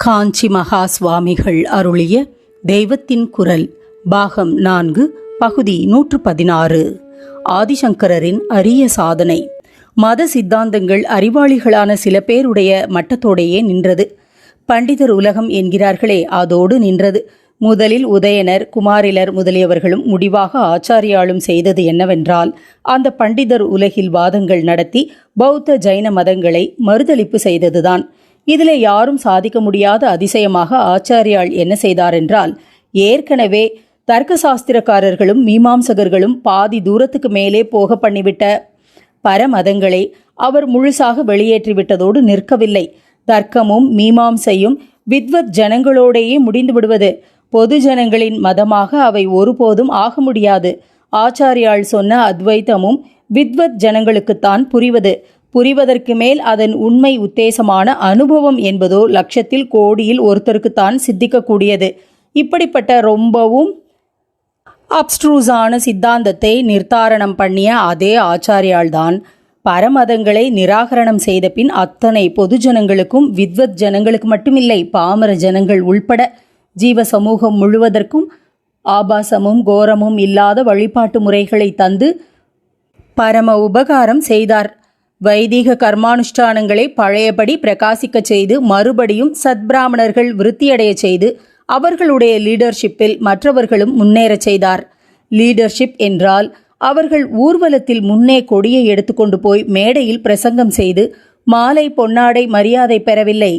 காஞ்சி மகா சுவாமிகள் அருளிய தெய்வத்தின் குரல் பாகம் நான்கு பகுதி நூற்று பதினாறு ஆதிசங்கரரின் அரிய சாதனை. மத சித்தாந்தங்கள் அறிவாளிகளான சில பேருடைய மட்டத்தோடையே நின்றது. பண்டிதர் உலகம் என்கிறார்களே அதோடு நின்றது. முதலில் உதயனர் குமாரிலர் முதலியவர்களும் முடிவாக ஆச்சாரியாலும் செய்தது என்னவென்றால் அந்த பண்டிதர் உலகில் வாதங்கள் நடத்தி பௌத்த ஜைன மதங்களை மறுதளிப்பு செய்ததுதான். இதிலே யாரும் சாதிக்க முடியாத அதிசயமாக ஆச்சாரியால் என்ன செய்தார் என்றால் ஏற்கனவே தர்க்க சாஸ்திரக்காரர்களும் மீமாம்சகர்களும் பாதி தூரத்துக்கு மேலே போக பண்ணிவிட்ட பரமதங்களை அவர் முழுசாக வெளியேற்றிவிட்டதோடு நிற்கவில்லை. தர்க்கமும் மீமாம்சையும் வித்வத் ஜனங்களோடேயே முடிந்து விடுவது பொது ஜனங்களின் மதமாக அவை ஒருபோதும் ஆக முடியாது. ஆச்சாரியால் சொன்ன அத்வைத்தமும் வித்வத் ஜனங்களுக்குத்தான் புரிவது புரிவதற்கு மேல் அதன் உண்மை உத்தேசமான அனுபவம் என்பதோ லட்சத்தில் கோடியில் ஒருத்தருக்குத்தான் சித்திக்கக்கூடியது. இப்படிப்பட்ட ரொம்பவும் அப்ஸ்ட்ரூஸான சித்தாந்தத்தை நிர்தாரணம் பண்ணிய அதே ஆச்சாரியால்தான் பரமதங்களை நிராகரணம் செய்த பின் அத்தனை பொதுஜனங்களுக்கும் வித்வத் ஜனங்களுக்கு மட்டுமில்லை பாமர ஜனங்கள் உள்பட ஜீவ சமூகம் முழுவதற்கும் ஆபாசமும் கோரமும் இல்லாத வழிபாட்டு முறைகளை தந்து பரம உபகாரம் செய்தார். வைதிக கர்மானுஷ்டானங்களை பழையபடி பிரகாசிக்கச் செய்து மறுபடியும் சத்பிராமணர்கள் விருத்தியடைய செய்து அவர்களுடைய லீடர்ஷிப்பில் மற்றவர்களும் முன்னேறச் செய்தார். லீடர்ஷிப் என்றால் அவர்கள் ஊர்வலத்தில் முன்னே கொடியை எடுத்துக்கொண்டு போய் மேடையில் பிரசங்கம் செய்து மாலை பொன்னாடை மரியாதை பெறவில்லை.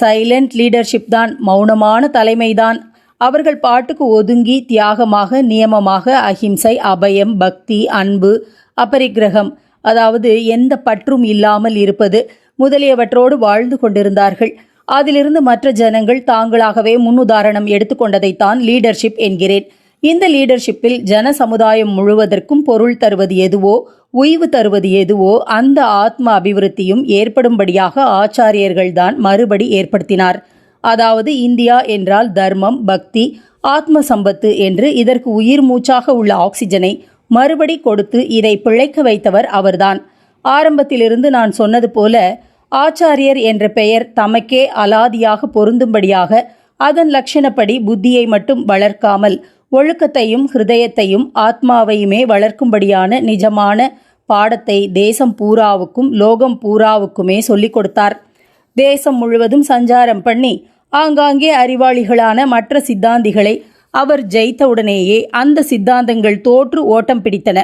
சைலண்ட் லீடர்ஷிப் தான் மௌனமான தலைமைதான். அவர்கள் பாட்டுக்கு ஒதுங்கி தியாகமாக நியமமாக அஹிம்சை அபயம் பக்தி அன்பு அபரிக்கிரகம் அதாவது எந்த பற்றும் இல்லாமல் இருப்பது முதலியவற்றோடு வாழ்ந்து கொண்டிருந்தார்கள். அதிலிருந்து மற்ற ஜனங்கள் தாங்களாகவே முன்னுதாரணம் எடுத்துக்கொண்டதைத்தான் லீடர்ஷிப் என்கிறேன். இந்த லீடர்ஷிப்பில் ஜன சமுதாயம் முழுவதற்கும் பொருள் தருவது எதுவோ உய்வு தருவது எதுவோ அந்த ஆத்ம அபிவிருத்தியும் ஏற்படும்படியாக ஆச்சாரியர்கள்தான் மறுபடி ஏற்படுத்தினார். அதாவது இந்தியா என்றால் தர்மம் பக்தி ஆத்ம சம்பத்து என்று இதற்கு உயிர் மூச்சாக உள்ள ஆக்சிஜனை மறுபடி கொடுத்து இதை பிழைக்க வைத்தவர் அவர்தான். ஆரம்பத்திலிருந்து நான் சொன்னது போல ஆச்சாரியர் என்ற பெயர் தமக்கே அலாதியாக பொருந்தும்படியாக அதன் லட்சணப்படி புத்தியை மட்டும் வளர்க்காமல் ஒழுக்கத்தையும் ஹிருதயத்தையும் ஆத்மாவையுமே வளர்க்கும்படியான நிஜமான பாடத்தை தேசம் பூராவுக்கும் லோகம் பூராவுக்குமே சொல்லிக் கொடுத்தார். தேசம் முழுவதும் சஞ்சாரம் பண்ணி ஆங்காங்கே அறிவாளிகளான மற்ற சித்தாந்திகளை அவர் ஜெயித்தவுடனேயே அந்த சித்தாந்தங்கள் தோற்று ஓட்டம் பிடித்தன.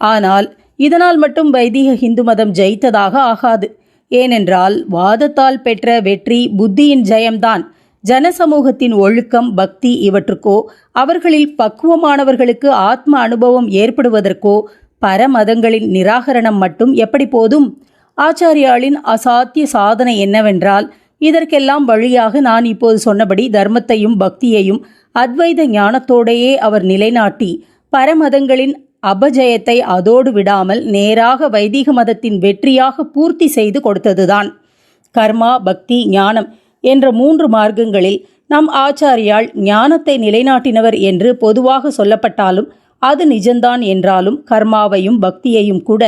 ஆனால் இதனால் மட்டும் வைதிக இந்து மதம் ஜெயித்ததாக ஆகாது. ஏனென்றால் வாதத்தால் பெற்ற வெற்றி புத்தியின் ஜெயம்தான். ஜனசமூகத்தின் ஒழுக்கம் பக்தி இவற்றுக்கோ அவர்களில் பக்குவமானவர்களுக்கு ஆத்ம அனுபவம் ஏற்படுவதற்கோ பரமதங்களின் நிராகரணம் மட்டும் எப்படி போதும்? ஆச்சாரியாளின் அசாத்திய சாதனை என்னவென்றால் இதற்கெல்லாம் வழியாக நான் இப்போது சொன்னபடி தர்மத்தையும் பக்தியையும் அத்வைத ஞானத்தோடையே அவர் நிலைநாட்டி பரமதங்களின் அபஜயத்தை அதோடு விடாமல் நேராக வைதிக மதத்தின் வெற்றியாக பூர்த்தி செய்து கொடுத்ததுதான். கர்மா பக்தி ஞானம் என்ற மூன்று மார்க்கங்களில் நம் ஆச்சாரியால் ஞானத்தை நிலைநாட்டினவர் என்று பொதுவாக சொல்லப்பட்டாலும் அது நிஜந்தான் என்றாலும் கர்மாவையும் பக்தியையும் கூட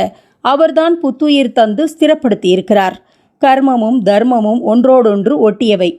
அவர்தான் புத்துயிர் தந்து ஸ்திரப்படுத்தியிருக்கிறார். கர்மமும் தர்மமும் ஒன்றோடொன்று ஒட்டியவை.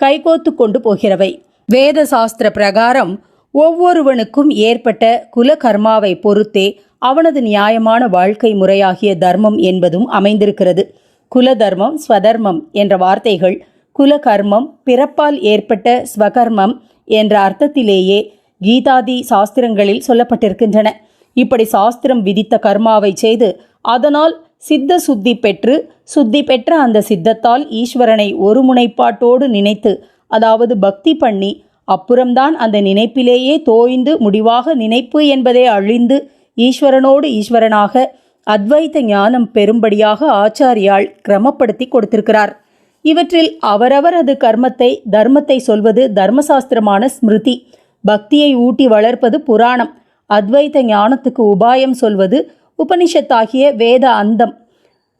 கைகோத்து கொண்டு போகிறவை. வேத சாஸ்திர பிரகாரம் ஒவ்வொருவனுக்கும் ஏற்பட்ட குல கர்மாவை பொறுத்தே அவனது நியாயமான வாழ்க்கை முறையாகிய தர்மம் என்பதும் அமைந்திருக்கிறது. குல தர்மம் ஸ்வதர்மம் என்ற வார்த்தைகள் குல கர்மம் பிறப்பால் ஏற்பட்ட ஸ்வகர்மம் என்ற அர்த்தத்திலேயே கீதாதி சாஸ்திரங்களில் சொல்லப்பட்டிருக்கின்றன. இப்படி சாஸ்திரம் விதித்த கர்மாவை செய்து அதனால் சித்த சுத்தி பெற்று சுத்தி பெற்ற அந்த சித்தத்தால் ஈஸ்வரனை ஒரு முனைப்பாட்டோடு நினைத்து அதாவது பக்தி பண்ணி அப்புறம்தான் அந்த நினைப்பிலேயே தோய்ந்து முடிவாக நினைப்பு என்பதே அழிந்து ஈஸ்வரனோடு ஈஸ்வரனாக அத்வைத்த ஞானம் பெரும்படியாக ஆச்சாரியால் கிரமப்படுத்தி கொடுத்திருக்கிறார். இவற்றில் அவரவரது கர்மத்தை தர்மத்தை சொல்வது தர்மசாஸ்திரமான ஸ்மிருதி. பக்தியை ஊட்டி வளர்ப்பது புராணம். அத்வைத்த ஞானத்துக்கு உபாயம் சொல்வது உபனிஷத்தாகிய வேத அந்தம்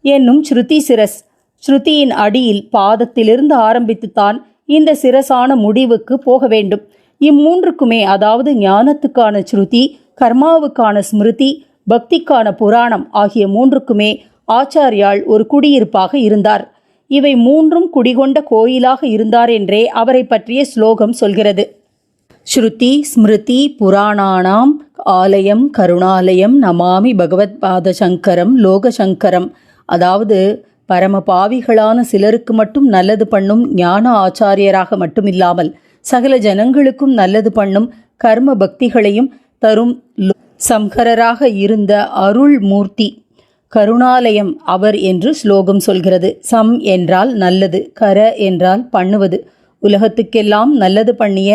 என்னும் ஸ்ருதி சிரஸ். ஸ்ருதியின் அடியில் பாதத்திலிருந்து ஆரம்பித்துத்தான் இந்த சிரசான முடிவுக்கு போக வேண்டும். இம்மூன்றுக்குமே அதாவது ஞானத்துக்கான ஸ்ருதி கர்மாவுக்கான ஸ்மிருதி பக்திக்கான புராணம் ஆகிய மூன்றுக்குமே ஆச்சாரியால் ஒரு குடியிருப்பாக இருந்தார். இவை மூன்றும் குடிகொண்ட கோயிலாக இருந்தார் என்றே அவரை பற்றிய ஸ்லோகம் சொல்கிறது. ஸ்ருதி ஸ்மிருதி புராணானாம் ஆலயம் கருணாலயம் நமாமி பகவத்பாத சங்கரம் லோகசங்கரம் அதாவது பரம பாவிகளான சிலருக்கு மட்டும் நல்லது பண்ணும் ஞான ஆச்சாரியராக மட்டுமில்லாமல் சகல ஜனங்களுக்கும் நல்லது பண்ணும் கர்ம பக்திகளையும் தரும் சம்ஹரராக இருந்த அருள் மூர்த்தி கருணாலயம் அவர் என்று ஸ்லோகம் சொல்கிறது. சம் என்றால் நல்லது கர என்றால் பண்ணுவது. உலகத்துக்கெல்லாம் நல்லது பண்ணிய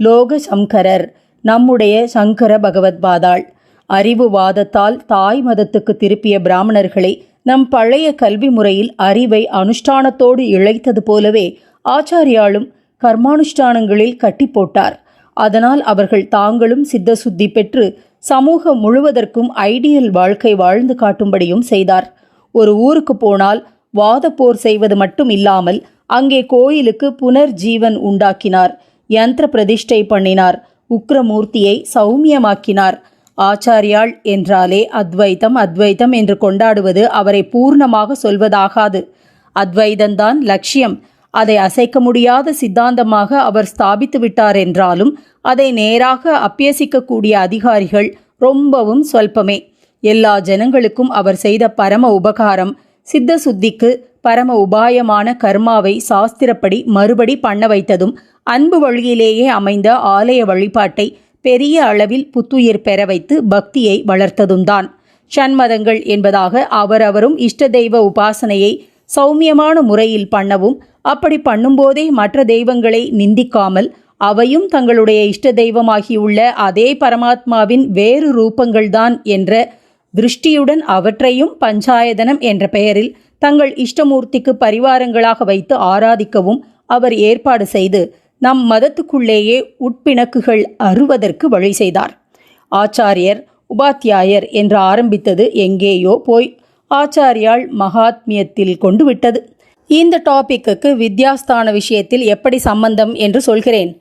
லோக சங்கரர் நம்முடைய சங்கர பகவத்பாதாள் அறிவு வாதத்தால் தாய் மதத்துக்கு திருப்பிய பிராமணர்களை நம் பழைய கல்வி முறையில் அறிவை அனுஷ்டானத்தோடு இழைத்தது போலவே ஆச்சாரியாலும் கர்மானுஷ்டானங்களில் கட்டி போட்டார். அதனால் அவர்கள் தாங்களும் சித்த சுத்தி பெற்று சமூகம் முழுவதற்கும் ஐடியல் வாழ்க்கை வாழ்ந்து காட்டும்படியும் செய்தார். ஒரு ஊருக்கு போனால் வாதப்போர் செய்வது மட்டும் இல்லாமல் அங்கே கோயிலுக்கு புனர்ஜீவன் உண்டாக்கினார். யந்திர பிரதிஷ்டை பண்ணினார். உக்ரமூர்த்தியை சௌமியமாக்கினார். ஆச்சாரியாள் என்றாலே அத்வைத்தம் அத்வைத்தம் என்று கொண்டாடுவது அவரை பூர்ணமாக சொல்வதாகாது. அத்வைதந்தான் லட்சியம். அதை அசைக்க முடியாத சித்தாந்தமாக அவர் ஸ்தாபித்து விட்டார் என்றாலும் அதை நேராக அப்பியசிக்கக்கூடிய அதிகாரிகள் ரொம்பவும் சொல்பமே எல்லா ஜனங்களுக்கும் அவர் செய்த பரம உபகாரம் சித்த சுத்திக்கு பரம உபாயமான கர்மாவை சாஸ்திரப்படி மறுபடி பண்ண வைத்ததும் அன்பு வழியிலேயே அமைந்த ஆலய வழிபாட்டை பெரிய அளவில் புத்துயிர் பெற வைத்து பக்தியை வளர்த்ததும் தான் என்பதாக அவரவரும் இஷ்ட தெய்வ உபாசனையை சௌமியமான முறையில் பண்ணவும் அப்படி பண்ணும்போதே மற்ற தெய்வங்களை நிந்திக்காமல் அவையும் தங்களுடைய இஷ்ட தெய்வமாகியுள்ள அதே பரமாத்மாவின் வேறு ரூபங்கள்தான் என்ற திருஷ்டியுடன் அவற்றையும் பஞ்சாயதனம் என்ற பெயரில் தங்கள் இஷ்டமூர்த்திக்கு பரிவாரங்களாக வைத்து ஆராதிக்கவும் அவர் ஏற்பாடு செய்து நம் மதத்துக்குள்ளேயே உட்பிணக்குகள் அறுவதற்கு வழி செய்தார். ஆச்சாரியர் உபாத்தியாயர் என்று ஆரம்பித்தது எங்கேயோ போய் ஆச்சாரியால் மகாத்மியத்தில் கொண்டு விட்டது. இந்த டாபிக்கு வித்யாஸ்தான விஷயத்தில் எப்படி சம்பந்தம் என்று சொல்கிறேன்.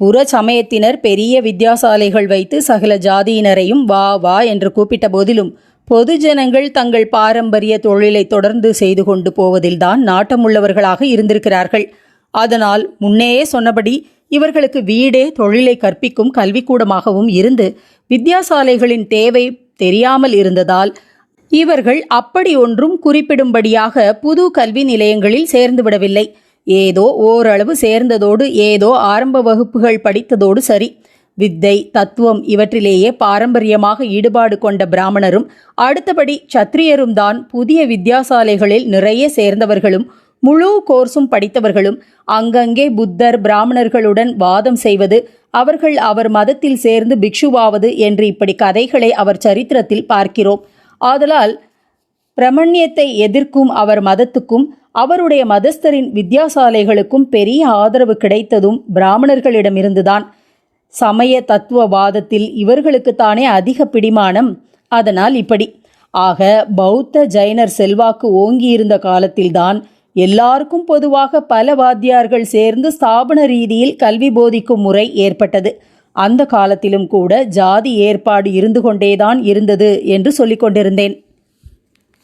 புற சமயத்தினர் பெரிய வித்யாசாலைகள் வைத்து சகல ஜாதியினரையும் வா வா என்று கூப்பிட்ட போதிலும் பொது ஜனங்கள் தங்கள் பாரம்பரிய தொழிலை தொடர்ந்து செய்து கொண்டு போவதில்தான் நாட்டமுள்ளவர்களாக இருந்திருக்கிறார்கள். அதனால் முன்னேயே சொன்னபடி இவர்களுக்கு வீடே தொழிலை கற்பிக்கும் கல்விக்கூடமாகவும் இருந்து வித்யாசாலைகளின் தேவை தெரியாமல் இருந்ததால் இவர்கள் அப்படி ஒன்றும் குறிப்பிடும்படியாக புது கல்வி நிலையங்களில் சேர்ந்துவிடவில்லை ஏதோ ஓரளவு சேர்ந்ததோடு ஏதோ ஆரம்ப வகுப்புகள் படித்ததோடு சரி. வித்தை தத்துவம் இவற்றிலேயே பாரம்பரியமாக ஈடுபாடு கொண்ட பிராமணரும் அடுத்தபடி சத்திரியரும் தான் புதிய வித்யாசாலைகளில் நிறைய சேர்ந்தவர்களும் முழு கோர்ஸும் படித்தவர்களும் அங்கங்கே புத்தர் பிராமணர்களுடன் வாதம் செய்வது அவர்கள் அவர் மதத்தில் சேர்ந்து பிக்ஷுவாவது என்று இப்படி கதைகளை அவர் சரித்திரத்தில் பார்க்கிறோம். ஆதலால் பிரமண்யத்தை எதிர்க்கும் அவர் மதத்துக்கும் அவருடைய மதஸ்தரின் வித்யாசாலைகளுக்கும் பெரிய ஆதரவு கிடைத்ததும் பிராமணர்களிடமிருந்துதான். சமய தத்துவவாதத்தில் இவர்களுக்குத்தானே அதிக பிடிமானம். அதனால் இப்படி. ஆக பௌத்த ஜைனர் செல்வாக்கு ஓங்கியிருந்த காலத்தில்தான் எல்லாருக்கும் பொதுவாக பல வாத்தியார்கள் சேர்ந்து ஸ்தாபன ரீதியில் கல்வி போதிக்கும் முறை ஏற்பட்டது. அந்த காலத்திலும் கூட ஜாதி ஏற்பாடு இருந்து கொண்டேதான் இருந்தது என்று சொல்லிக் கொண்டிருந்தேன்.